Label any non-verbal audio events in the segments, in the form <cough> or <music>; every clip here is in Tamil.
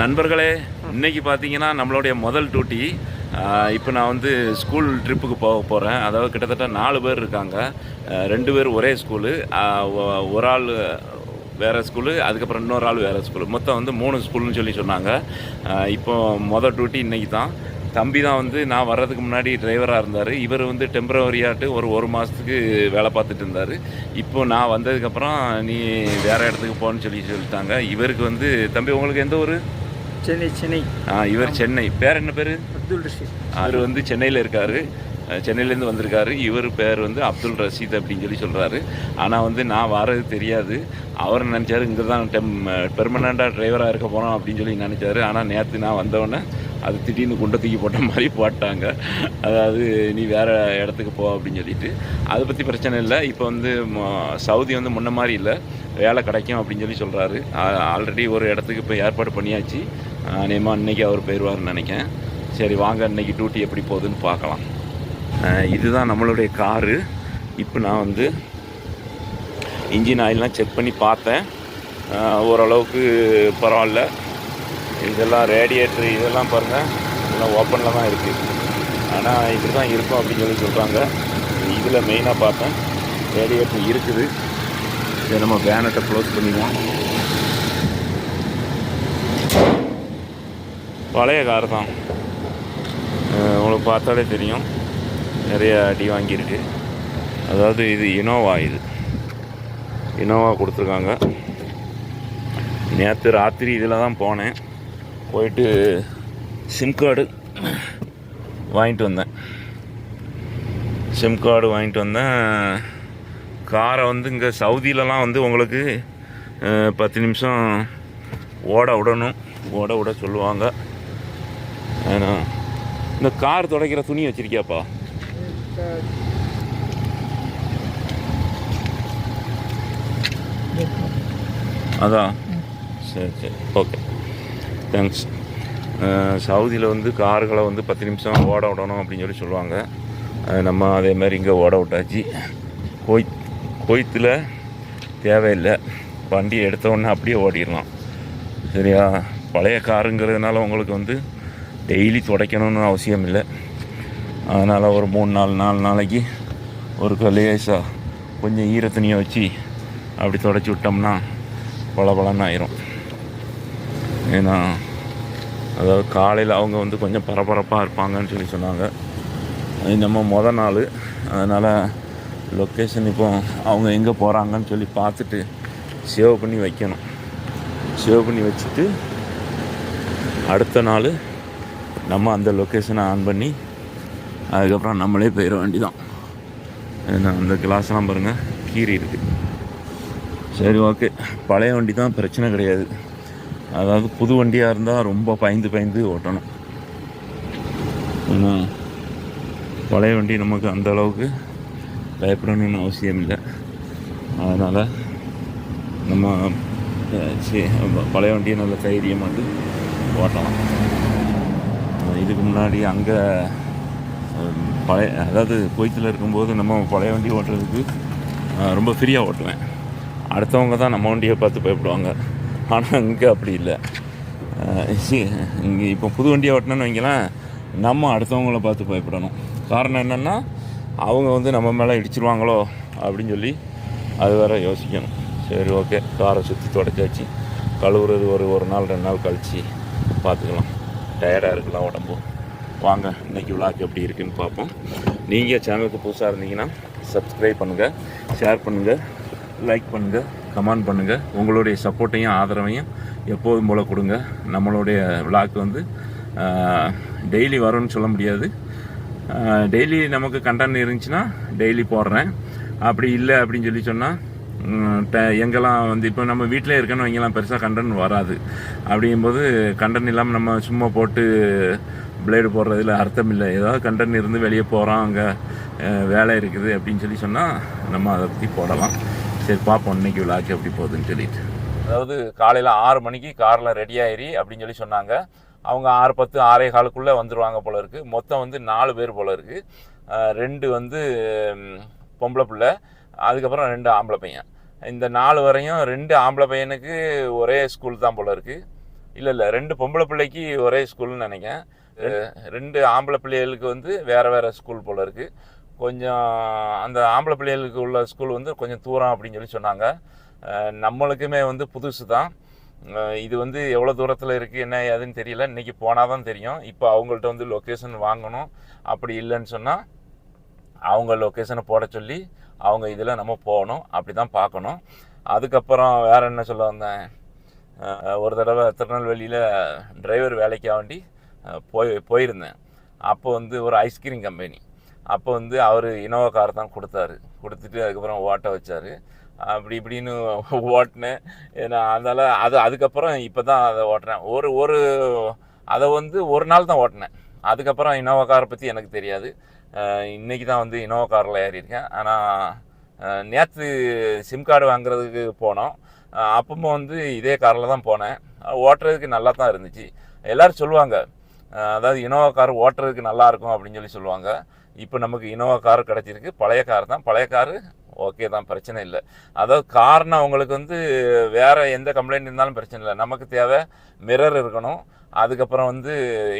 நண்பர்களே இன்னைக்கு பார்த்தீங்கன்னா நம்மளுடைய முதல் டூட்டி. இப்போ நான் வந்து ஸ்கூல் ட்ரிப்புக்கு போக போகிறேன் அதாவது கிட்டத்தட்ட நாலு பேர் இருக்காங்க. ரெண்டு பேர் ஒரே ஸ்கூலு ஒரு ஆள் வேறு ஸ்கூலு அதுக்கப்புறம் இன்னொரு ஆள் வேறு ஸ்கூலு மொத்தம் வந்து மூணு ஸ்கூல்னு சொல்லி சொன்னாங்க. இப்போ மொதல் டூட்டி இன்றைக்கி தான். தம்பி தான் வந்து நான் வர்றதுக்கு முன்னாடி டிரைவராக இருந்தார். இவர் வந்து டெம்பரவரியாட்டு ஒரு ஒரு மாதத்துக்கு வேலை பார்த்துட்டு இருந்தார். இப்போ நான் வந்ததுக்கப்புறம் நீ வேறு இடத்துக்கு போகணுன்னு சொல்லி சொல்லிட்டாங்க. இவருக்கு வந்து தம்பி உங்களுக்கு எந்த ஒரு சென்னை சென்னை. ஆ இவர் சென்னை. பேர் என்ன பேர்? அப்துல் ரஷீத். அவர் வந்து சென்னையில் இருக்கார். சென்னையிலேருந்து வந்திருக்காரு. இவர் பேர் வந்து அப்துல் ரஷீத் அப்படின்னு சொல்லி சொல்கிறாரு ஆனால் வந்து நான் வரது தெரியாது. அவர் நினச்சாரு? இங்கே தான் டெம் பெர்மனண்ட்டாக டிரைவராக இருக்க போகிறோம் அப்படின்னு சொல்லி நினச்சாரு. ஆனால் நேற்று நான் வந்தவொடனே அது திடீர்னு குண்டை தூக்கி போட்ட மாதிரி போட்டாங்க. அதாவது நீ வேறு இடத்துக்கு போ அப்படின்னு சொல்லிட்டு. அதை பற்றி பிரச்சனை இல்லை. இப்போ வந்து ம- சவுதி வந்து முன்ன மாதிரி இல்லை. வேலை கிடைக்கும் அப்படின்னு சொல்லி சொல்கிறாரு ஆல்ரெடி ஒரு இடத்துக்கு இப்போ ஏற்பாடு பண்ணியாச்சு. நேமா இன்றைக்கி அவர் போயிடுவார்னு நினைக்கிறேன். சரி வாங்க இன்னைக்கு டியூட்டி எப்படி போகுதுன்னு பார்க்கலாம். இதுதான் நம்மளுடைய காரு. இப்போ நான் வந்து இன்ஜின் ஆயிலெலாம் செக் பண்ணி பார்த்தேன். ஓரளவுக்கு பரவாயில்ல. இதெல்லாம் ரேடியேட்ரு இதெல்லாம் பாருங்கள் இதெல்லாம் ஓப்பனில் தான் இருக்குது ஆனால் இப்படி தான் இருக்கும் அப்படின்னு சொல்லி சொல்கிறாங்க இதில் மெயினாக பார்த்தேன். ரேடியேட்டர் இருக்குது. இதை நம்ம பேனட்டை க்ளோஸ் பண்ணிடுவோம். பழைய கார் தான். உங்களுக்கு பார்த்தாலே தெரியும். நிறையா அடி வாங்கியிருக்கு. அதாவது இது இனோவா இது. இனோவா கொடுத்துருக்காங்க. நேற்று ராத்திரி இதில் தான் போனேன். போயிட்டு சிம் கார்டு வாங்கிட்டு வந்தேன். சிம் கார்டு வாங்கிட்டு வந்தேன். காரை வந்து இங்கே சவுதியிலலாம் வந்து உங்களுக்கு பத்து நிமிஷம் ஓட விடணும். ஓட விட சொல்லுவாங்க. ஏன்னா இந்த கார் துடைக்கிற துணி வச்சுருக்கியாப்பா? அதான். சரி சரி. ஓகே தேங்க்ஸ் சவுதியில் வந்து கார்களை வந்து பத்து நிமிஷம் ஓட விடணும் அப்படின்னு சொல்லி சொல்லுவாங்க. நம்ம அதே மாதிரி இங்கே ஓட விட்டாச்சு. கோய்த் கோயத்தில் தேவையில்லை. வண்டி எடுத்த உடனே அப்படியே ஓடிடலாம். சரியா? பழைய காருங்கிறதுனால உங்களுக்கு வந்து டெய்லி துடைக்கணும்னு அவசியம் இல்லை. அதனால் ஒரு மூணு நாலு நாலு நாளைக்கு ஒரு லேசாக கொஞ்சம் ஈரத்துணியை வச்சு அப்படி தொடச்சி விட்டோம்னா பளபளன்னு ஆயிரும். ஏன்னா அதாவது காலையில் அவங்க வந்து கொஞ்சம் பரபரப்பாக இருப்பாங்கன்னு சொல்லி சொன்னாங்க. அது நம்ம மொதல் நாள். அதனால் லொக்கேஷன் இப்போ அவங்க எங்கே போகிறாங்கன்னு சொல்லி பார்த்துட்டு சேவ் பண்ணி வைக்கணும். சேவ் பண்ணி வச்சுட்டு அடுத்த நாள் நம்ம அந்த லொக்கேஷனை ஆன் பண்ணி அதுக்கப்புறம் நம்மளே போயிட வேண்டிதான். அந்த கிளாஸ்லாம் பாருங்கள் கீறி இருக்குது சரி ஓகே பழைய வண்டி தான் பிரச்சனை கிடையாது. அதாவது புது வண்டியாக இருந்தால் ரொம்ப பயந்து பயந்து ஓட்டணும். ஏன்னா பழைய வண்டி நமக்கு அந்த அளவுக்கு பயப்படணும்னு அவசியம் இல்லை. அதனால் நம்ம பழைய வண்டியை நல்ல தைரியமாட்டு ஓட்டலாம். அஹ், இதுக்கு முன்னாடி அங்கே பழைய அதாவது குவைத்தில் இருக்கும்போது நம்ம பழைய வண்டி ஓட்டுறதுக்கு ரொம்ப ஃப்ரீயாக ஓட்டுவேன். அடுத்தவங்க தான் நம்ம வண்டியை பார்த்து பயப்படுவாங்க. ஆனால் இங்கே அப்படி இல்லை. இங்கே இப்போ புது வண்டியை ஓட்டணும்னு வைங்களேன் நம்ம அடுத்தவங்கள பார்த்து பயப்படணும். காரணம் என்னென்னா அவங்க வந்து நம்ம மேலே இடிச்சிருவாங்களோ அப்படின்னு சொல்லி அது வேற யோசிக்கணும். சரி ஓகே. காரை சுற்றி தொடச்சாச்சு. கழுவுறது ஒரு ஒரு நாள் ரெண்டு நாள் கழித்து பார்த்துக்கலாம். டயர்டாக இருக்கலாம் உடம்பு? வாங்க இன்னைக்கு விழாக்கு எப்படி இருக்குன்னு பார்ப்போம். நீங்கள் சேனலுக்கு புதுசாக இருந்தீங்கன்னா சப்ஸ்கிரைப் பண்ணுங்கள் ஷேர் பண்ணுங்கள் லைக் பண்ணுங்கள் கமெண்ட் பண்ணுங்கள் உங்களுடைய சப்போர்ட்டையும் ஆதரவையும் எப்போதும் போல் கொடுங்க. நம்மளுடைய விழாக்கு வந்து டெய்லி வரும்னு சொல்ல முடியாது. டெய்லி நமக்கு கண்டென்ட் இருந்துச்சுன்னா டெய்லி போடுறேன். அப்படி இல்லை அப்படின்னு சொல்லி சொன்னால் எங்கெல்லாம் வந்து இப்போ நம்ம வீட்டிலே இருக்கணும் இங்கெல்லாம் பெருசாக கண்டென்ட் வராது. அப்படிங்கும்போது கண்டென்ட் இல்லாமல் நம்ம சும்மா போட்டு பிளேடு போடுறதுல அர்த்தம் இல்லை ஏதாவது கண்டன் இருந்து வெளியே போகிறோம் அங்கே வேலை இருக்குது அப்படின்னு சொல்லி சொன்னால் நம்ம அதை பற்றி போடலாம். சரி பார்ப்போம் இன்னைக்கு விழாக்கு எப்படி போகுதுன்னு சொல்லிட்டு. அதாவது காலையில் ஆறு மணிக்கு காரில் ரெடி ஆயிரி அப்படின்னு சொல்லி சொன்னாங்க. அவங்க ஆறு பத்து ஆறே காலுக்குள்ளே வந்துடுவாங்க போல இருக்குது மொத்தம் வந்து நாலு பேர் போல இருக்குது ரெண்டு வந்து பொம்பளை பிள்ளை அதுக்கப்புறம் ரெண்டு ஆம்பளை பையன். இந்த நாலு வரையும் ரெண்டு ஆம்பளை பையனுக்கு ஒரே ஸ்கூல் தான் போல இருக்குது இல்லை இல்லை ரெண்டு பொம்பளை பிள்ளைக்கு ஒரே ஸ்கூல்னு நினைக்கிறேன். ரெண்டு ஆம்பளை பிள்ளைகளுக்கு வந்து வேறு வேறு ஸ்கூல் போல் இருக்குது கொஞ்சம் அந்த ஆம்பளை பிள்ளைகளுக்கு உள்ள ஸ்கூல் வந்து கொஞ்சம் தூரம் அப்படின்னு சொல்லி சொன்னாங்க. நம்மளுக்குமே வந்து புதுசு தான். இது வந்து எவ்வளோ தூரத்தில் இருக்குது என்ன ஏதுன்னு தெரியல. இன்றைக்கி போனால் தான் தெரியும். இப்போ அவங்கள்ட்ட வந்து லொக்கேஷன் வாங்கணும். அப்படி இல்லைன்னு சொன்னால் அவங்க லொக்கேஷனை போட சொல்லி அவங்க இதில் நம்ம போகணும். அப்படி தான் பார்க்கணும். அதுக்கப்புறம் வேறு என்ன சொல்ல வந்தேன்? ஒரு தடவை திருநெல்வேலியில் டிரைவர் வேலைக்காக வேண்டி போய் போயிருந்தேன். அப்போ வந்து ஒரு ஐஸ்கிரீம் கம்பெனி அப்போ வந்து அவர் இனோவா கார் தான் கொடுத்தாரு. கொடுத்துட்டு அதுக்கப்புறம் ஓட்ட வச்சார். அப்படி இப்படின்னு <laughs> ஓட்டினேன். ஏன்னா அதனால் அது அதுக்கப்புறம் இப்போ தான் அதை ஓட்டுறேன். ஒரு ஒரு அதை வந்து ஒரு நாள் தான் ஓட்டினேன். அதுக்கப்புறம் இனோவா காரை பற்றி எனக்கு தெரியாது. இன்றைக்கி இன்னைக்கு தான் வந்து இனோவா காரில் ஏறியிருக்கேன் ஆனால் நேற்று சிம் கார்டு வாங்குறதுக்கு போனோம். அப்பவும் வந்து இதே காரில் தான் போனேன். ஓட்டுறதுக்கு நல்லா தான் இருந்துச்சு. எல்லோரும் சொல்லுவாங்க அதாவது இனோவா கார் ஓட்டுறதுக்கு நல்லா இருக்கும் அப்படின்னு சொல்லி சொல்லுவாங்க. இப்போ நமக்கு இனோவா கார் கிடச்சிருக்கு. பழைய கார் தான். பழைய காரு ஓகே தான். பிரச்சனை இல்லை. அதாவது கார்னா அவங்களுக்கு வந்து வேறு எந்த கம்ப்ளைண்ட் இருந்தாலும் பிரச்சனை இல்லை. நமக்கு தேவை மிரர் இருக்கணும். அதுக்கப்புறம் வந்து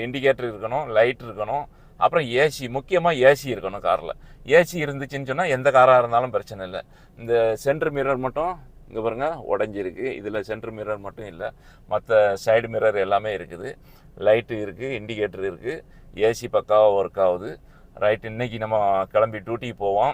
இண்டிகேட்டர் இருக்கணும். லைட் இருக்கணும். அப்புறம் ஏசி முக்கியமாக ஏசி இருக்கணும் காரில் ஏசி இருந்துச்சுன்னு சொன்னால் எந்த காராக இருந்தாலும் பிரச்சனை இல்லை. இந்த சென்ட்ரு மிரர் மட்டும் இங்கே பாருங்கள் உடஞ்சிருக்கு. இதில் சென்டர் மிரர் மட்டும் இல்லை மற்ற சைடு மிரர் எல்லாமே இருக்குது. லைட்டு இருக்குது இண்டிகேட்டர் இருக்குது ஏசி பக்காவாக ஒர்க் ஆகுது. ரைட் இன்றைக்கி நம்ம கிளம்பி டியூட்டிக்கு போவோம்.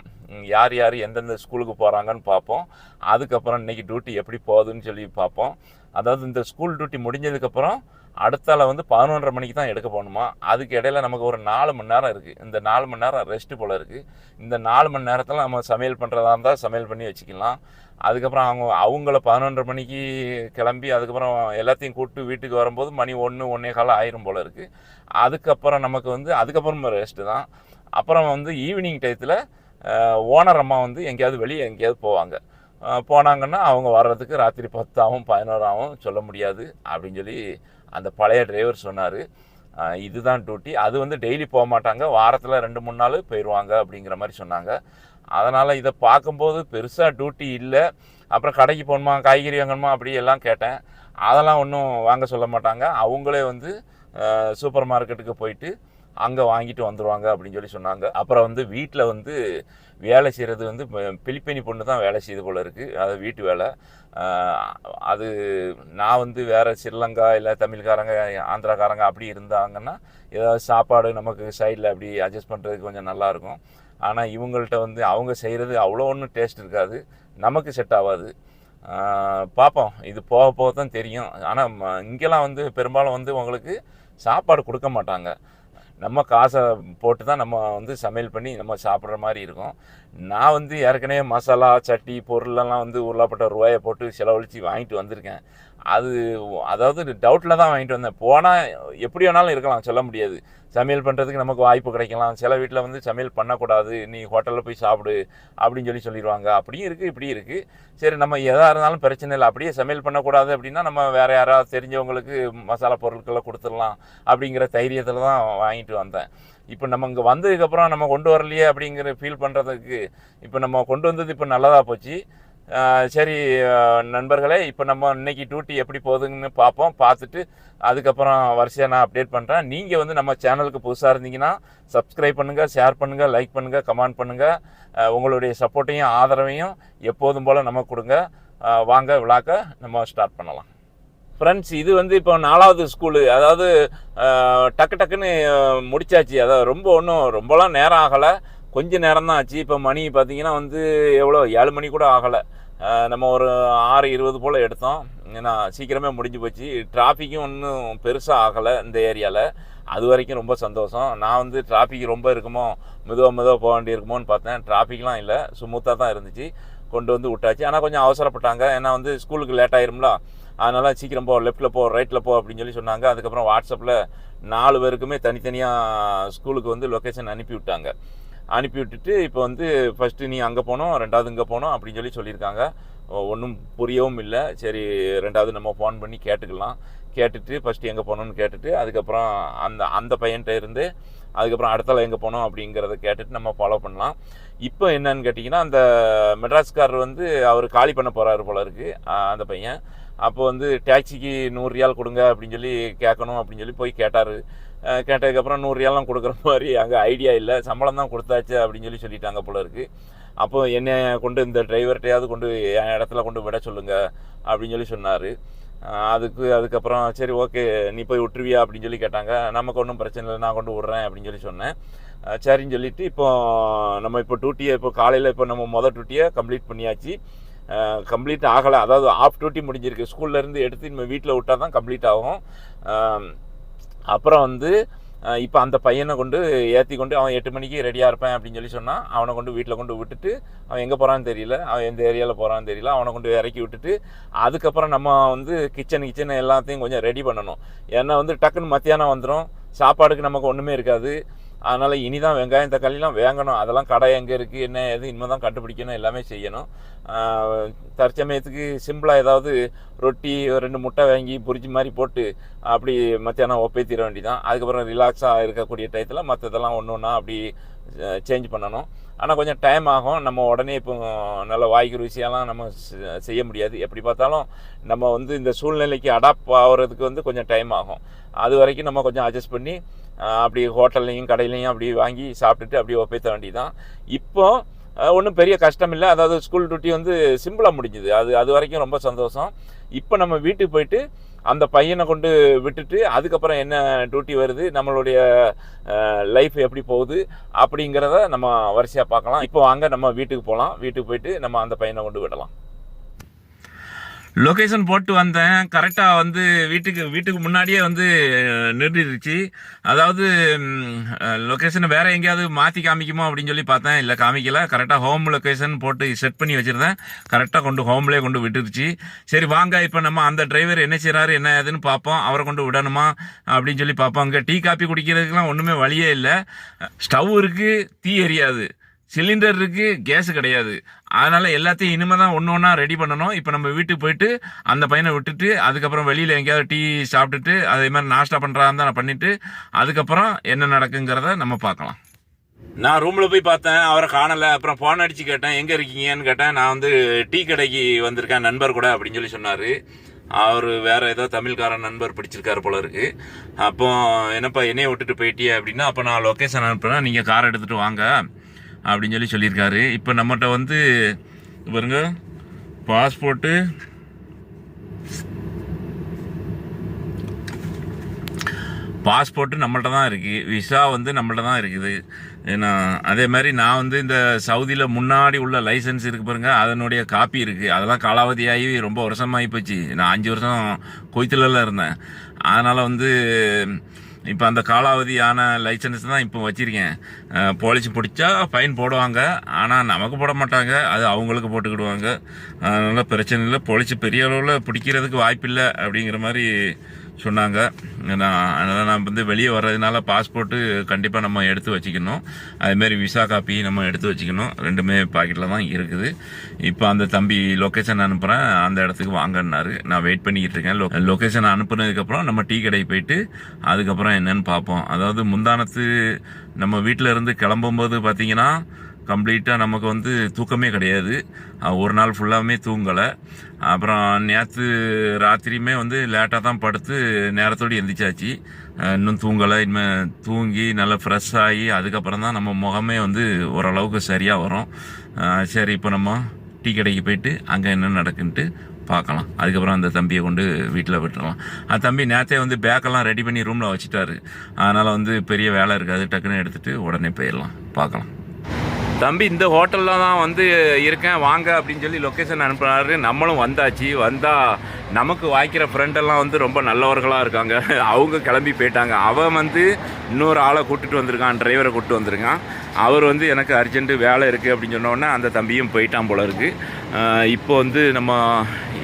யார் யார் எந்தெந்த ஸ்கூலுக்கு போகிறாங்கன்னு பார்ப்போம். அதுக்கப்புறம் இன்னைக்கு டியூட்டி எப்படி போகுதுன்னு சொல்லி பார்ப்போம். அதாவது இந்த ஸ்கூல் டியூட்டி முடிஞ்சதுக்கப்புறம் அடுத்தால வந்து பதினொன்றரை மணிக்கு தான் எடுக்க போகணுமா? அதுக்கு இடையில நமக்கு ஒரு நாலு மணி நேரம் இருக்குது இந்த நாலு மணி நேரம் ரெஸ்ட் போல் இருக்குது இந்த நாலு மணி நேரத்தில் நம்ம சமையல் பண்ணுறதா இருந்தால் சமையல் பண்ணி வச்சுக்கலாம். அதுக்கப்புறம் அவங்க அவங்கள பதினொன்றரை மணிக்கு கிளம்பி அதுக்கப்புறம் எல்லாத்தையும் கூப்பிட்டு வீட்டுக்கு வரும்போது மணி ஒன்று ஒன்றே காலம் ஆயிரும் போல் இருக்குது அதுக்கப்புறம் நமக்கு வந்து அதுக்கப்புறம் ரெஸ்ட்டு தான். அப்புறம் வந்து ஈவினிங் டயத்தில் ஓனர் அம்மா வந்து எங்கேயாவது வெளியே எங்கேயாவது போவாங்க. போனாங்கன்னா அவங்க வர்றதுக்கு ராத்திரி பத்தாவும் பதினோராவும் சொல்ல முடியாது அப்படின்னு சொல்லி அந்த பழைய டிரைவர் சொன்னார். இதுதான் டூட்டி. அது வந்து டெய்லி போக மாட்டாங்க வாரத்தில் ரெண்டு மூணு நாள் போயிடுவாங்க அப்படிங்கிற மாதிரி சொன்னாங்க. அதனால் இதை பார்க்கும்போது பெருசாக டியூட்டி இல்லை. அப்புறம் கடைக்கு போகணுமா காய்கறி வாங்கணுமா அப்படி எல்லாம் கேட்டேன். அதெல்லாம் ஒன்றும் வாங்க சொல்ல மாட்டாங்க. அவங்களே வந்து சூப்பர் மார்க்கெட்டுக்கு போயிட்டு அங்கே வாங்கிட்டு வந்துடுவாங்க அப்படின்னு சொல்லி சொன்னாங்க. அப்புறம் வந்து வீட்டில் வந்து வேலை செய்கிறது வந்து ப- பிலிப்பினி பொண்ணு தான் வேலை செய்து போல இருக்குது அது வீட்டு வேலை. அது நான் வந்து வேறு ஸ்ரீலங்கா இல்லை தமிழ்காரங்க ஆந்திராக்காரங்க அப்படி இருந்தாங்கன்னா ஏதாவது சாப்பாடு நமக்கு சைடில் அப்படி அட்ஜஸ்ட் பண்ணுறதுக்கு கொஞ்சம் நல்லாயிருக்கும் ஆனால் இவங்கள்ட்ட வந்து அவங்க செய்கிறது அவ்வளோ ஒன்றும் டேஸ்ட் இருக்காது. நமக்கு செட் ஆகாது பார்ப்போம் இது போக போக தான் தெரியும் ஆனால் இங்கெல்லாம் வந்து பெரும்பாலும் வந்து உங்களுக்கு சாப்பாடு கொடுக்க மாட்டாங்க. நம்ம காசை போட்டு தான் நம்ம வந்து சமையல் பண்ணி நம்ம சாப்பிட்ற மாதிரி இருக்கும். நான் வந்து ஏற்கனவே மசாலா சட்டி பொருளெல்லாம் வந்து உருளாப்பட்ட ரூபாயை போட்டு செலவழித்து வாங்கிட்டு வந்திருக்கேன். அது அதாவது டவுட்டில் தான் வாங்கிட்டு வந்தேன். போனால் எப்படி வேணாலும் இருக்கலாம் சொல்ல முடியாது. சமையல் பண்ணுறதுக்கு நமக்கு வாய்ப்பு கிடைக்கலாம். சில வீட்டில் வந்து சமையல் பண்ணக்கூடாது. நீ ஹோட்டலில் போய் சாப்பிடு அப்படின்னு சொல்லி சொல்லிடுவாங்க. அப்படியும் இருக்குது இப்படியும் இருக்குது சரி நம்ம எதாக இருந்தாலும் பிரச்சனை இல்லை. அப்படியே சமையல் பண்ணக்கூடாது அப்படின்னா நம்ம வேறு யாராவது தெரிஞ்சவங்களுக்கு மசாலா பொருட்களை கொடுத்துடலாம் அப்படிங்கிற தைரியத்தில் தான் வாங்கிட்டு வந்தேன். இப்போ நம்ம இங்கே வந்ததுக்கப்புறம் நம்ம கொண்டு வரலையே அப்படிங்கிற ஃபீல் பண்ணுறதுக்கு இப்போ நம்ம கொண்டு வந்தது இப்போ நல்லதாக போச்சு. சரி நண்பர்களே இப்போ நம்ம இன்னைக்கு டியூட்டி எப்படி போகுதுன்னு பார்ப்போம். பார்த்துட்டு அதுக்கப்புறம் வரிசையாக நான் அப்டேட் பண்ணுறேன் நீங்கள் வந்து நம்ம சேனலுக்கு புதுசாக இருந்தீங்கன்னா சப்ஸ்கிரைப் பண்ணுங்கள் ஷேர் பண்ணுங்கள் லைக் பண்ணுங்கள் கமெண்ட் பண்ணுங்கள் உங்களுடைய சப்போர்ட்டையும் ஆதரவையும் எப்போதும் போல் நம்ம கொடுங்க. வாங்க விழாக்க நம்ம ஸ்டார்ட் பண்ணலாம். ஃப்ரெண்ட்ஸ் இது வந்து இப்போ நாலாவது ஸ்கூலு அதாவது டக்கு டக்குன்னு முடித்தாச்சு முடிச்சாச்சு. அதாவது ரொம்ப ஒன்றும் ரொம்பலாம் நேரம் ஆகலை. கொஞ்சம் நேரம் தான் ஆச்சு. இப்போ மணி பார்த்தீங்கன்னா வந்து எவ்வளோ ஏழு மணி கூட ஆகலை. நம்ம ஒரு ஆறு இருபது போல் எடுத்தோம். ஏன்னா சீக்கிரமே முடிஞ்சு போச்சு. டிராஃபிக்கும் ஒன்றும் பெருசாக ஆகலை இந்த ஏரியாவில் அது வரைக்கும் ரொம்ப சந்தோஷம். நான் வந்து டிராஃபிக் ரொம்ப இருக்குமோ மெதுவாக மெதுவாக போக வேண்டியிருக்குமோன்னு பார்த்தேன். டிராஃபிக்லாம் இல்லை. ஸ்மூத்தாக தான் இருந்துச்சு. கொண்டு வந்து விட்டாச்சு. ஆனால் கொஞ்சம் அவசரப்பட்டாங்க. ஏன்னா வந்து ஸ்கூலுக்கு லேட் ஆயிரும்ல. அதனால் சீக்கிரம் போ லெஃப்ட்டில் போ ரைட்டில் போ அப்படின்னு சொல்லி சொன்னாங்க. அதுக்கப்புறம் வாட்ஸ்அப்பில் நாலு பேருக்குமே தனித்தனியாக ஸ்கூலுக்கு வந்து லொக்கேஷன் அனுப்பி விட்டாங்க அனுப்பி விட்டுட்டு இப்போ வந்து ஃபஸ்ட்டு நீ அங்கே போனோம் ரெண்டாவது இங்கே போகணும் அப்படின்னு சொல்லி சொல்லியிருக்காங்க. ஒன்றும் புரியவும் இல்லை. சரி ரெண்டாவது நம்ம ஃபோன் பண்ணி கேட்டுக்கலாம். கேட்டுட்டு ஃபஸ்ட்டு எங்கே போனோம்னு கேட்டுட்டு அதுக்கப்புறம் அந்த அந்த பையன்கிட்ட இருந்து அதுக்கப்புறம் அடுத்தால எங்கே போகணும் அப்படிங்கிறத கேட்டுட்டு நம்ம ஃபாலோ பண்ணலாம். இப்போ என்னன்னு கேட்டிங்கன்னா அந்த மெட்ராஸ்காரர் வந்து அவர் காலி பண்ண போகிறாரு போல இருக்குது அந்த பையன். அப்போ வந்து டாக்ஸிக்கு நூறு ரியால் கொடுங்க அப்படின்னு சொல்லி கேட்கணும் அப்படின்னு சொல்லி போய் கேட்டார். கேட்டதுக்கப்புறம் நூறுரூவாலாம் கொடுக்குற மாதிரி அங்கே ஐடியா இல்லை. சம்பளம் தான் கொடுத்தாச்சு அப்படின்னு சொல்லி சொல்லிட்டாங்க போல இருக்குது அப்போ என்னை கொண்டு இந்த டிரைவர்கிட்டையாவது கொண்டு என் இடத்துல கொண்டு விட சொல்லுங்க அப்படின்னு சொல்லி சொன்னார். அதுக்கு அதுக்கப்புறம் சரி ஓகே நீ போய் விட்டுருவியா அப்படின்னு சொல்லி கேட்டாங்க. நமக்கு ஒன்றும் பிரச்சனை இல்லை நான் கொண்டு விட்றேன் அப்படின்னு சொல்லி சொன்னேன். சரின்னு சொல்லிட்டு இப்போ நம்ம இப்போ டூட்டியை இப்போ காலையில் இப்போ நம்ம மொதல் டூட்டியை கம்ப்ளீட் பண்ணியாச்சு. கம்ப்ளீட் ஆகலை. அதாவது ஆஃப் டியூட்டி முடிஞ்சிருக்கு. ஸ்கூல்லேருந்து எடுத்து நம்ம வீட்டில் விட்டால் தான் கம்ப்ளீட் ஆகும். அப்புறம் வந்து இப்போ அந்த பையனை கொண்டு ஏற்றி கொண்டு அவன் எட்டு மணிக்கு ரெடியாக இருப்பேன் அப்படின்னு சொல்லி சொன்னால் அவனை கொண்டு வீட்டில் கொண்டு விட்டுட்டு அவன் எங்கே போகிறான்னு தெரியல அவன் எந்த ஏரியாவில் போகிறான்னு தெரியல அவனை கொண்டு இறக்கி விட்டுட்டு அதுக்கப்புறம் நம்ம வந்து கிச்சன் கிச்சன் எல்லாத்தையும் கொஞ்சம் ரெடி பண்ணணும். ஏன்னா வந்து டக்குன்னு மத்தியானம் வந்துடும் சாப்பாடுக்கு நமக்கு ஒன்றுமே இருக்காது. அதனால் இனி தான் வெங்காயம் தக்காளிலாம் வேங்கணும். அதெல்லாம் கடை எங்கே இருக்குது என்ன எது இனிமேல் தான் கண்டுபிடிக்கணும் எல்லாமே செய்யணும். தற்சமயத்துக்கு சிம்பிளாக ஏதாவது ரொட்டி ஒரு ரெண்டு முட்டை வாங்கி பொரிச்சு மாதிரி போட்டு அப்படி மத்தியானம் ஒப்பேத்திட வேண்டிதான். அதுக்கப்புறம் ரிலாக்ஸாக இருக்கக்கூடிய டயத்தில் மற்றதெல்லாம் ஒன்று ஒன்றா அப்படி சேஞ்ச் பண்ணணும். ஆனால் கொஞ்சம் டைம் ஆகும். நம்ம உடனே இப்போ நல்ல வாய்க்கு விஷயம்லாம் நம்ம செ- செய்ய முடியாது. எப்படி பார்த்தாலும் நம்ம வந்து இந்த சூழ்நிலைக்கு அடாப்ட் ஆகிறதுக்கு வந்து கொஞ்சம் டைம் ஆகும். அது வரைக்கும் நம்ம கொஞ்சம் அட்ஜஸ்ட் பண்ணி அப்படி ஹோட்டல்லையும் கடையிலையும் அப்படி வாங்கி சாப்பிட்டுட்டு அப்படியே ஒப்பேத்த வேண்டியதான் இப்போ ஒன்றும் பெரிய கஷ்டம் இல்லை அதாவது ஸ்கூல் டியூட்டி வந்து சிம்பிளாக முடிஞ்சுது. அது அது வரைக்கும் ரொம்ப சந்தோஷம். இப்போ நம்ம வீட்டுக்கு போயிட்டு அந்த பையனை கொண்டு விட்டுட்டு அதுக்கப்புறம் என்ன டியூட்டி வருது நம்மளுடைய லைஃப் எப்படி போகுது அப்படிங்கிறத நம்ம வரிசையாக பார்க்கலாம். இப்போ வாங்க நம்ம வீட்டுக்கு போகலாம் வீட்டுக்கு போயிட்டு நம்ம அந்த பையனை கொண்டு விடலாம். லொக்கேஷன் போட்டு வந்தேன். கரெக்டாக வந்து வீட்டுக்கு வீட்டுக்கு முன்னாடியே வந்து நிறுத்திடுச்சு. அதாவது லொக்கேஷனை வேற எங்கேயாவது மாற்றி காமிக்குமோ அப்படின்னு சொல்லி பார்த்தேன். இல்லை காமிக்கல. கரெக்டாக ஹோம் லொக்கேஷன் போட்டு செட் பண்ணி வச்சுருந்தேன். கரெக்டாக கொண்டு ஹோம்லேயே கொண்டு விட்டுருச்சு சரி வாங்க இப்போ நம்ம அந்த டிரைவர் என்ன செய்கிறாரு என்ன ஏதுன்னு பார்ப்போம். அவரை கொண்டு விடணுமா அப்படின்னு சொல்லி பார்ப்போம். அங்கே டீ காப்பி குடிக்கிறதுக்கெலாம் ஒன்றுமே வழியே இல்லை. ஸ்டவ் இருக்குது தீ எரியாது. சிலிண்டர் இருக்கு கேஸ் கிடையாது. அதனால எல்லாத்தையும் இனிமே தான் ஒன்று ஒன்றா ரெடி பண்ணணும். இப்போ நம்ம வீட்டுக்கு போயிட்டு அந்த பையனை விட்டுட்டு அதுக்கப்புறம் வெளியில் எங்கேயாவது டீ சாப்பிட்டுட்டு அதே மாதிரி நாஷ்டா பண்ணுறாங்க நான் பண்ணிவிட்டு அதுக்கப்புறம் என்ன நடக்குங்கிறத நம்ம பார்க்கலாம். நான் ரூமில் போய் பார்த்தேன் அவரை காணலை. அப்புறம் ஃபோன் அடித்து கேட்டேன் எங்கே இருக்கீங்கன்னு கேட்டேன். நான் வந்து டீ கடைக்கு வந்திருக்கேன் நண்பர் கூட அப்படின்னு சொல்லி சொன்னார். அவர் வேற ஏதோ தமிழ்காரன் நண்பர் பிடிச்சிருக்காரு போல இருக்கு. அப்போ என்னப்பா என்னைய விட்டுட்டு போயிட்டியே? அப்படின்னா அப்போ நான் லொக்கேஷன் அனுப்புறேன். நீங்கள் கார் எடுத்துகிட்டு வாங்க. அப்படின்னு சொல்லி சொல்லியிருக்காரு. இப்போ நம்மகிட்ட வந்து பாருங்க பாஸ்போர்ட்டு பாஸ்போர்ட்டு நம்மள்ட்ட தான் இருக்குது விசா வந்து நம்மள்ட்ட தான் இருக்குது. ஏன்னா அதே மாதிரி நான் வந்து இந்த சவுதியில் முன்னாடி உள்ள லைசன்ஸ் இருக்கு பாருங்க அதனுடைய காப்பி இருக்குது அதெல்லாம் காலாவதியாகி ரொம்ப வருஷமாகி போச்சு. நான் அஞ்சு வருஷம் கொய்த்துலலாம் இருந்தேன். அதனால் வந்து இப்போ அந்த காலாவதியான லைசன்ஸ் தான் இப்போ வச்சுருக்கேன். போலீஸ் பிடிச்சா ஃபைன் போடுவாங்க. ஆனால் நமக்கு போட மாட்டாங்க. அது அவங்களுக்கு போட்டுக்கிடுவாங்க. அதனால் பிரச்சனை இல்லை. போலீஸ் பெரிய அளவில் பிடிக்கிறதுக்கு வாய்ப்பில்லை அப்படிங்கிற மாதிரி சொன்னாங்க. நான் அதனால் நான் வந்து வெளியே வர்றதுனால பாஸ்போர்ட்டு கண்டிப்பாக நம்ம எடுத்து வச்சுக்கணும். அதுமாரி விசா காப்பி நம்ம எடுத்து வச்சுக்கணும். ரெண்டுமே பாக்கெட்டில் தான் இருக்குது. இப்போ அந்த தம்பி லொக்கேஷன் அனுப்புகிறேன் அந்த இடத்துக்கு வாங்கன்னாரு. நான் வெயிட் பண்ணிக்கிட்டு இருக்கேன். லொ- லொக்கேஷன் அனுப்புனதுக்கப்புறம் நம்ம டீ கடைக்கு போயிட்டு அதுக்கப்புறம் என்னன்னு பார்ப்போம். அதாவது முந்தானத்து நம்ம வீட்டில் இருந்து கிளம்பும்போது பார்த்தீங்கன்னா கம்ப்ளீட்டாக நமக்கு வந்து தூக்கமே கிடையாது. ஒரு நாள் ஃபுல்லாகவே தூங்கலை. அப்புறம் நேற்று ராத்திரியுமே வந்து லேட்டாக தான் படுத்து நேரத்தோடு எந்திரிச்சாச்சு. இன்னும் தூங்கலை. இனிமேல் தூங்கி நல்லா ஃப்ரெஷ் ஆகி அதுக்கப்புறம் தான் நம்ம முகமே வந்து ஓரளவுக்கு சரியாக வரும். சரி இப்போ நம்ம டீ கடைக்கு போயிட்டு அங்கே என்ன நடக்குன்ட்டு பார்க்கலாம். அதுக்கப்புறம் அந்த தம்பியை கொண்டு வீட்டில் விட்டுறலாம். அந்த தம்பி நேற்றே வந்து பேக்கெல்லாம் ரெடி பண்ணி ரூமில் வச்சுட்டாரு. அதனால் வந்து பெரிய வேலை இருக்காது. டக்குன்னு எடுத்துகிட்டு உடனே போயிடலாம். பார்க்கலாம். தம்பி இந்த ஹோட்டலில் தான் வந்து இருக்கேன் வாங்க அப்படின்னு சொல்லி லொக்கேஷன் அனுப்புனாரு. நம்மளும் வந்தாச்சு. வந்தால் நமக்கு வாய்க்கிற ஃப்ரெண்டெல்லாம் வந்து ரொம்ப நல்லவர்களாக இருக்காங்க. அவங்க கிளம்பி போயிட்டாங்க. அவன் வந்து இன்னொரு ஆளை கூட்டிட்டு வந்திருக்கான். டிரைவரை கூப்பிட்டு வந்திருக்கான். அவர் வந்து எனக்கு அர்ஜென்ட்டு வேலை இருக்குது அப்படின்னு சொன்னோடனே அந்த தம்பியும் போயிட்டான் போல இருக்குது இப்போ வந்து நம்ம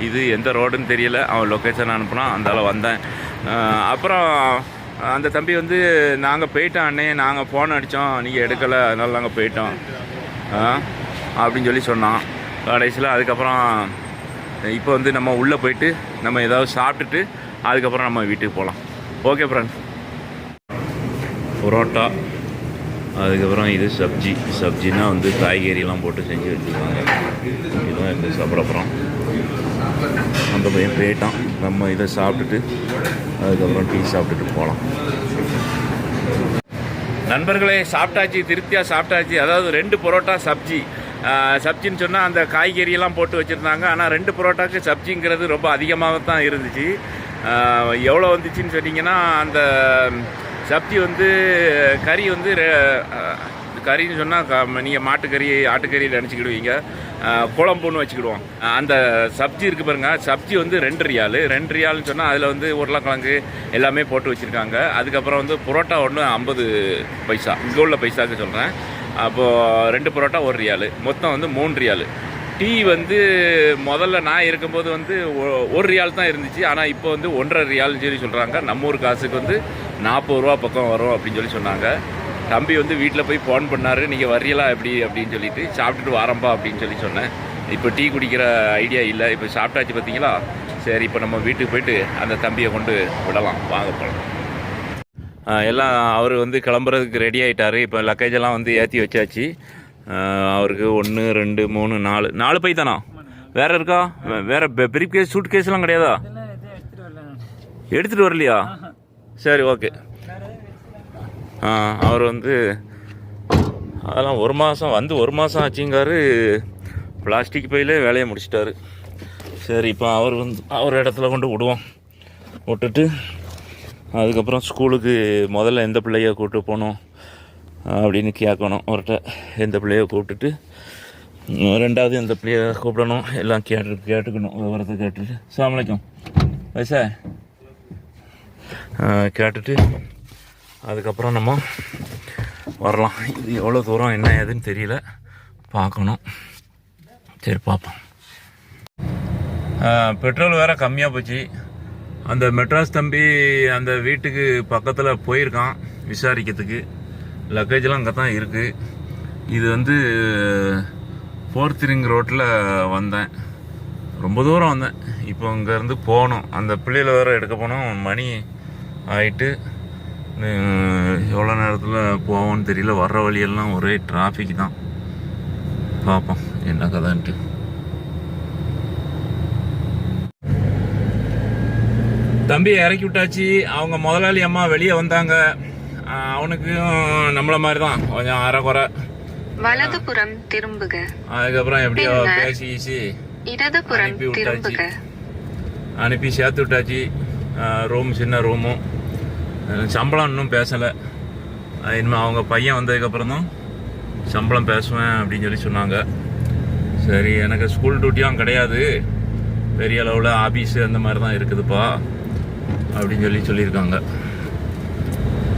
இது எந்த ரோடுன்னு தெரியல. அவன் லொக்கேஷன் அனுப்புனா அந்தால வந்தேன். அப்புறம் அந்த தம்பி வந்து நாங்கள் போயிட்டோம் அண்ணே. நாங்கள் ஃபோன் அடித்தோம் நீங்கள் எடுக்கலை. அதனால நாங்கள் போயிட்டோம். அப்படின்னு சொல்லி சொன்னான். கடைசியில் அதுக்கப்புறம் இப்போ வந்து நம்ம உள்ளே போயிட்டு நம்ம ஏதாவது சாப்பிட்டுட்டு அதுக்கப்புறம் நம்ம வீட்டுக்கு போகலாம். ஓகே ஃப்ரெண்ட்ஸ் புரோட்டா அதுக்கப்புறம் இது சப்ஜி. சப்ஜினா வந்து காய்கறிலாம் போட்டு செஞ்சு வச்சுருக்காங்க. இதுதான் இப்போ சாப்பிடப்புறம் அந்த பையன் போயிட்டான் நம்ம இதை சாப்பிட்டுட்டு அதுக்கப்புறம் டீ சாப்பிட்டுட்டு போகலாம். நண்பர்களே சாப்பிட்டாச்சு திருப்தியாக சாப்பிட்டாச்சு. அதாவது ரெண்டு பரோட்டா சப்ஜி. சப்ஜின்னு சொன்னால் அந்த காய்கறியெல்லாம் போட்டு வச்சுருந்தாங்க. ஆனால் ரெண்டு பரோட்டாக்கு சப்ஜிங்கிறது ரொம்ப அதிகமாக தான் இருந்துச்சு. எவ்வளோ வந்துச்சுன்னு சொன்னீங்கன்னா அந்த சப்ஜி வந்து கறி வந்து கறின்னு சொன்னால் நீங்கள் மாட்டுக்கறி ஆட்டுக்கறி நினச்சிக்கிடுவீங்க. குழம்புன்னு வச்சுக்கிடுவோம். அந்த சப்ஜி இருக்குது பாருங்க. சப்ஜி வந்து ரெண்டு ரியாலு. ரெண்டு ரியால்னு சொன்னால் அதில் வந்து உருளைக்கிழங்கு எல்லாமே போட்டு வச்சுருக்காங்க. அதுக்கப்புறம் வந்து புரோட்டா ஒன்று ஐம்பது பைசா. இங்கே உள்ள பைசாக்கு சொல்கிறேன் அப்போது ரெண்டு புரோட்டா ஒரு ரியாலு. மொத்தம் வந்து மூணு ரியாலு. டீ வந்து முதல்ல நான் இருக்கும்போது வந்து ஒ- ஒரு ரியால் தான் இருந்துச்சு. ஆனால் இப்போ வந்து ஒன்றரை ரியால்னு சொல்லி சொல்கிறாங்க நம்ம ஊர் காசுக்கு வந்து நாற்பது ரூபா பக்கம் வரும் அப்படின்னு சொல்லி சொன்னாங்க. தம்பி வந்து வீட்டில் போய் ஃபோன் பண்ணார் நீங்கள் வரியலா எப்படி? அப்படின்னு சொல்லிட்டு சாப்பிட்டுட்டு வாரம்பா அப்படின்னு சொல்லி சொன்னேன். இப்போ டீ குடிக்கிற ஐடியா இல்லை. இப்போ சாப்பிட்டாச்சு பார்த்தீங்களா சரி இப்போ நம்ம வீட்டுக்கு போயிட்டு அந்த தம்பியை கொண்டு விடலாம். வாங்க போகலாம் எல்லாம் அவர் வந்து கிளம்புறதுக்கு ரெடி ஆகிட்டாரு இப்போ லக்கேஜ் எல்லாம் வந்து ஏற்றி வச்சாச்சு. அவருக்கு ஒன்று ரெண்டு மூணு நாலு. நாலு பை தானா? வேற இருக்கா? வேற பிரீப் கேஸ் சூட் கேஸ்லாம் கிடையாதா? எடுத்துகிட்டு வரலையா? சரி ஓகே அவர் வந்து அதெல்லாம் ஒரு மாதம் வந்து ஒரு மாதம் ஆச்சுங்காரு. பிளாஸ்டிக் பையிலே வேலையை முடிச்சிட்டாரு. சரி இப்போ அவர் வந்து அவர் இடத்துல கொண்டு விடுவோம். விட்டுட்டு அதுக்கப்புறம் ஸ்கூலுக்கு முதல்ல எந்த பிள்ளைய கூப்பிட்டு போகணும் அப்படின்னு கேட்கணும். அவர்கிட்ட எந்த பிள்ளைய கூப்பிட்டுட்டு ரெண்டாவது எந்த பிள்ளைய கூப்பிடணும் எல்லாம் கேட்டு கேட்டுக்கணும் விவரத்தை கேட்டுட்டு. சாமலைக்கும் வயசா? கேட்டுட்டு அதுக்கப்புறம் நம்ம வரலாம். இது எவ்வளோ தூரம் என்ன ஏதுன்னு தெரியல. பார்க்கணும். சரி பார்ப்போம். பெட்ரோல் வேறு கம்மியாக போச்சு. அந்த மெட்ராஸ் தம்பி அந்த வீட்டுக்கு பக்கத்தில் போயிருக்கான் விசாரிக்கிறதுக்கு. லக்கேஜ்லாம் அங்கே தான் இருக்குது இது வந்து ஃபோர்த் ரிங் ரோட்டில் வந்தேன். ரொம்ப தூரம் வந்தேன். இப்போ இங்கேருந்து போகணும். அந்த பிள்ளையில் வேற எடுக்க போனோம். மணி ஆகிட்டு எவ்வளோ நேரத்தில் போவோம்னு தெரியல. வர்ற வழியெல்லாம் ஒரே டிராஃபிக் தான். பார்ப்போம் என்ன கதைன்ட்டு. தம்பியை இறக்கி விட்டாச்சு. அவங்க முதலாளி அம்மா வெளியே வந்தாங்க. அவனுக்கும் நம்மள மாதிரி தான் கொஞ்சம் அரைக்குறை வலதுபுறம் திரும்புக. அதுக்கப்புறம் எப்படியோ. பேசி இடதுபுறம் அனுப்பி விட்டாச்சு. அனுப்பி சேர்த்து விட்டாச்சு. ரூம் சின்ன ரூமும் சம்பளம் இன்னும் பேசலை. இனிமேல் அவங்க பையன் வந்ததுக்கப்புறம் தான் சம்பளம் பேசுவேன் அப்படின்னு சொல்லி சொன்னாங்க. சரி எனக்கு ஸ்கூல் டியூட்டியும் கிடையாது. பெரிய அளவில் ஆஃபீஸு அந்த மாதிரி தான் இருக்குதுப்பா அப்படின்னு சொல்லி சொல்லியிருக்காங்க.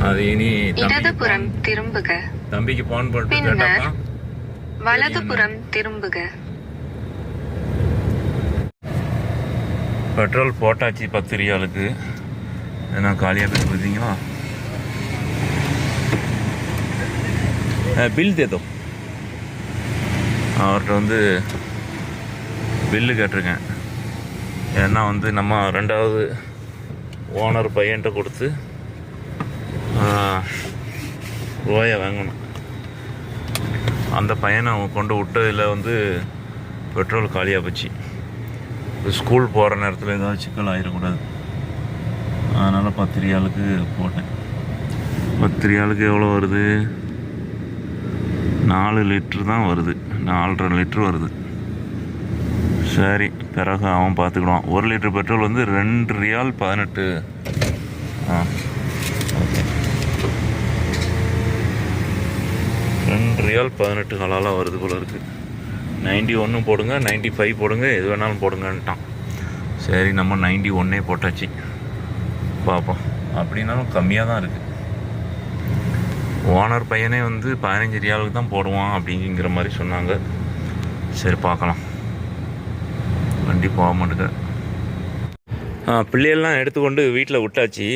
அது இனி இடதுபுறம் திரும்புக. தம்பிக்கு ஃபோன் போட்டு. கேட்டாப்பா வலதுபுறம் திரும்புக. பெட்ரோல் போட்டாச்சு பத்து ரியாலுக்கு ஏன்னா காலியாக போய் பார்த்தீங்களா பில் தேதோ அவர்கிட்ட வந்து பில்லு கேட்டிருக்கேன். ஏன்னா வந்து நம்ம ரெண்டாவது ஓனர் பையன்கிட்ட கொடுத்து ரூபாயை வாங்கணும். அந்த பையனை அவன் கொண்டு விட்டதில் வந்து பெட்ரோல் காலியாக போச்சு. ஸ்கூல் போகிற நேரத்தில் ஏதாவது சிக்கல் ஆகிடக்கூடாது அதனால் பத்து ரியாலுக்கு போட்டேன். பத்து ரியாலுக்கு எவ்வளோ வருது? நாலு லிட்ரு தான் வருது. நாலரை லிட்ரு வருது. சரி பிறகு அவன் பார்த்துக்கிடுவான். ஒரு லிட்டர் பெட்ரோல் வந்து ரெண்டு ரியால் பதினெட்டு. ஆ. ரெண்டு ரியால் பதினெட்டு காலாலாம் வருது போல இருக்குது நைன்டி ஒன்றும் போடுங்க நைன்டி ஃபைவ் போடுங்க எது வேணாலும் போடுங்கன்ட்டான். சரி நம்ம நைன்டி ஒன்னே போட்டாச்சு. பார்ப்போம். அப்படின்னாலும் கம்மியாக தான் இருக்குது ஓனர் பையனே வந்து பதினஞ்சு ரியாலுக்கு தான் போடுவான் அப்படிங்கிற மாதிரி சொன்னாங்க. சரி பார்க்கலாம். வண்டி போக மாட்டேங்க ஆ பிள்ளையெல்லாம் எடுத்துக்கொண்டு வீட்டில் விட்டாச்சு.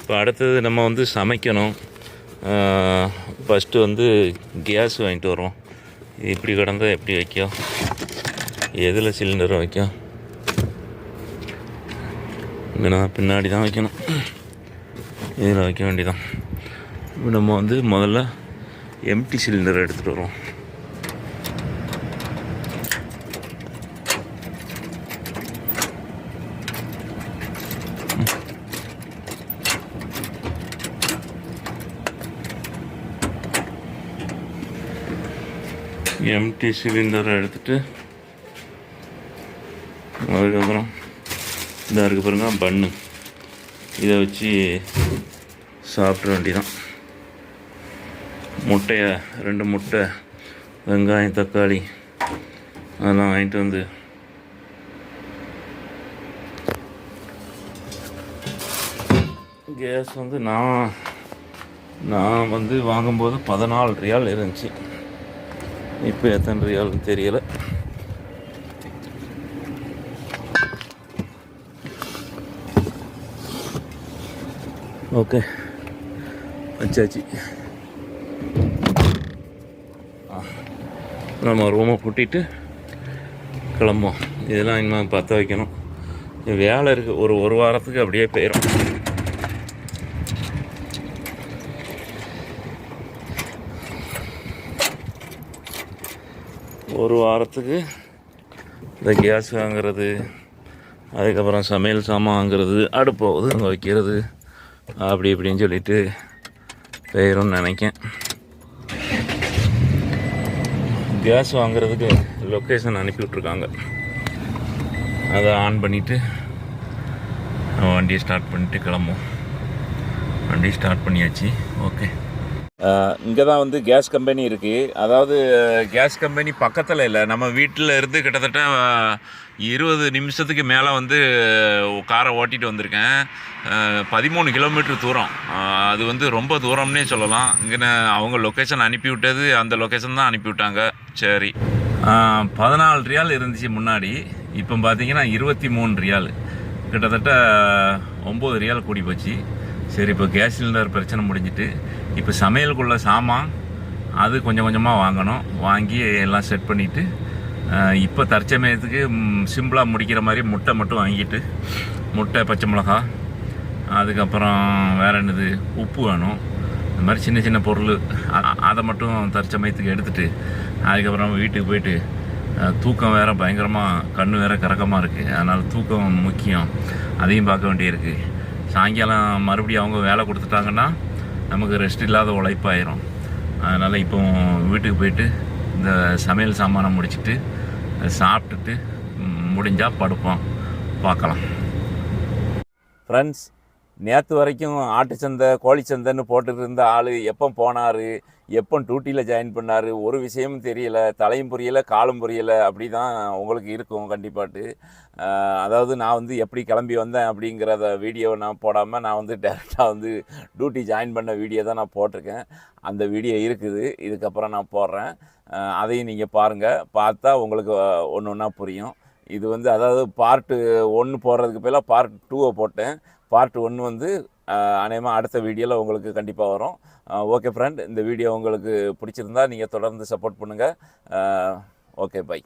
இப்போ அடுத்தது நம்ம வந்து சமைக்கணும். ஃபஸ்ட்டு வந்து கேஸ் வாங்கிட்டு வரோம் இப்படி கிடந்தா எப்படி வைக்கும்? எதில் சிலிண்டரை வைக்கும்? இல்லைனா பின்னாடி தான் வைக்கணும். இதில் வைக்க வேண்டியதான் இப்போ நம்ம வந்து முதல்ல எம்டி சிலிண்டர் எடுத்துகிட்டு வருவோம். எம்டி சிலிண்டரை எடுத்துகிட்டு அதுக்கப்புறம் இதாக இருக்கு பாருங்க பன்னு இதை வச்சு சாப்பிட்ற வேண்டிதான். முட்டையை ரெண்டு முட்டை வெங்காயம் தக்காளி அதெல்லாம் வாங்கிட்டு வந்து கேஸ் வந்து நான் நான் வந்து வாங்கும்போது பதினாலு ரியால் இருந்துச்சு. இப்போ எத்தனை ரியால்னு தெரியலை. ஓகே வச்சாச்சு நம்ம ரூமை பூட்டிட்டு கிளம்போம் இதெல்லாம் இன்னும் பற்ற வைக்கணும். வேலை இருக்குது ஒரு ஒரு வாரத்துக்கு அப்படியே போயிடும் ஒரு வாரத்துக்கு இந்த கேஸ் வாங்கிறது அதுக்கப்புறம் சமையல் சாமான் வாங்குறது அடுப்பு அங்கே வைக்கிறது. அப்படி இப்படின்னு சொல்லிட்டு போயிடும்னு நினைக்கேன். கேஸ் வாங்குறதுக்கு லொக்கேஷன் அனுப்பி விட்ருக்காங்க அதை ஆன் பண்ணிவிட்டு வண்டியை ஸ்டார்ட் பண்ணிட்டு கிளம்புவோம். வண்டி ஸ்டார்ட் பண்ணியாச்சு. ஓகே இங்கே தான் வந்து கேஸ் கம்பெனி இருக்குது அதாவது கேஸ் கம்பெனி பக்கத்தில் இல்லை. நம்ம வீட்டில் இருந்து கிட்டத்தட்ட இருபது நிமிஷத்துக்கு மேலே வந்து காரை ஓட்டிகிட்டு வந்திருக்கேன். பதிமூணு கிலோமீட்டர் தூரம். அது வந்து ரொம்ப தூரம்னே சொல்லலாம். இங்கே அவங்க லொக்கேஷன் அனுப்பிவிட்டது அந்த லொக்கேஷன் தான் அனுப்பிவிட்டாங்க சரி. பதினாலு ரியால் இருந்துச்சு முன்னாடி. இப்போ பார்த்தீங்கன்னா இருபத்தி மூணு ரியால். கிட்டத்தட்ட ஒம்பது ரியால் கூடி போச்சு. சரி இப்போ கேஸ் சிலிண்டர் பிரச்சனை முடிஞ்சிட்டு இப்போ சமையலுக்குள்ள சாமான் அது கொஞ்சம் கொஞ்சமாக வாங்கணும். வாங்கி எல்லாம் செட் பண்ணிவிட்டு இப்போ தற்சமயத்துக்கு சிம்பிளாக முடிக்கிற மாதிரி முட்டை மட்டும் வாங்கிட்டு முட்டை பச்சை மிளகா அதுக்கப்புறம் வேறு என்னது உப்பு வேணும். இந்த மாதிரி சின்ன சின்ன பொருள் அதை மட்டும் தற்சமயத்துக்கு எடுத்துட்டு அதுக்கப்புறம் வீட்டுக்கு போயிட்டு தூக்கம் வேற பயங்கரமாக கண் வேறு கறக்கமாக இருக்குது அதனால் தூக்கம் முக்கியம். அதையும் பார்க்க வேண்டியிருக்கு. சாயங்காலம் மறுபடியும் அவங்க வேலை கொடுத்துட்டாங்கன்னா நமக்கு ரெஸ்ட் இல்லாத உழைப்பாயிரும். அதனால் இப்போ வீட்டுக்கு போயிட்டு இந்த சமையல் சாமானை முடிச்சுட்டு சாப்பிட்டுட்டு முடிஞ்சால் படுப்போம். பார்க்கலாம். ஃப்ரெண்ட்ஸ் நேற்று வரைக்கும் ஆட்டு சந்தை கோழி சந்தைன்னு போட்டுட்டு இருந்த ஆள் எப்போ போனார்? எப்போ டியூட்டியில் ஜாயின் பண்ணார்? ஒரு விஷயமும் தெரியல. தலையும் புரியல காலும் புரியல. அப்படி தான் உங்களுக்கு இருக்கும் கண்டிப்பாட்டு. அதாவது நான் வந்து எப்படி கிளம்பி வந்தேன் அப்படிங்கிறத வீடியோவை நான் போடாமல் நான் வந்து டேரெக்டாக வந்து டியூட்டி ஜாயின் பண்ண வீடியோ தான் நான் போட்டிருக்கேன். அந்த வீடியோ இருக்குது. இதுக்கப்புறம் நான் போடுறேன். அதையும் நீங்கள் பாருங்கள் பார்த்தா உங்களுக்கு ஒன்று ஒன்றா புரியும். இது வந்து அதாவது பார்ட்டு ஒன்று போடுறதுக்கு பதிலாக பார்ட் டூவை போட்டேன். பார்ட் ஒன்று வந்து அநேகமாக அடுத்த வீடியோவில் உங்களுக்கு கண்டிப்பாக வரும். ஓகே ஃப்ரெண்ட் இந்த வீடியோ உங்களுக்கு பிடிச்சிருந்தா நீங்கள் தொடர்ந்து சப்போர்ட் பண்ணுங்கள் ஓகே பை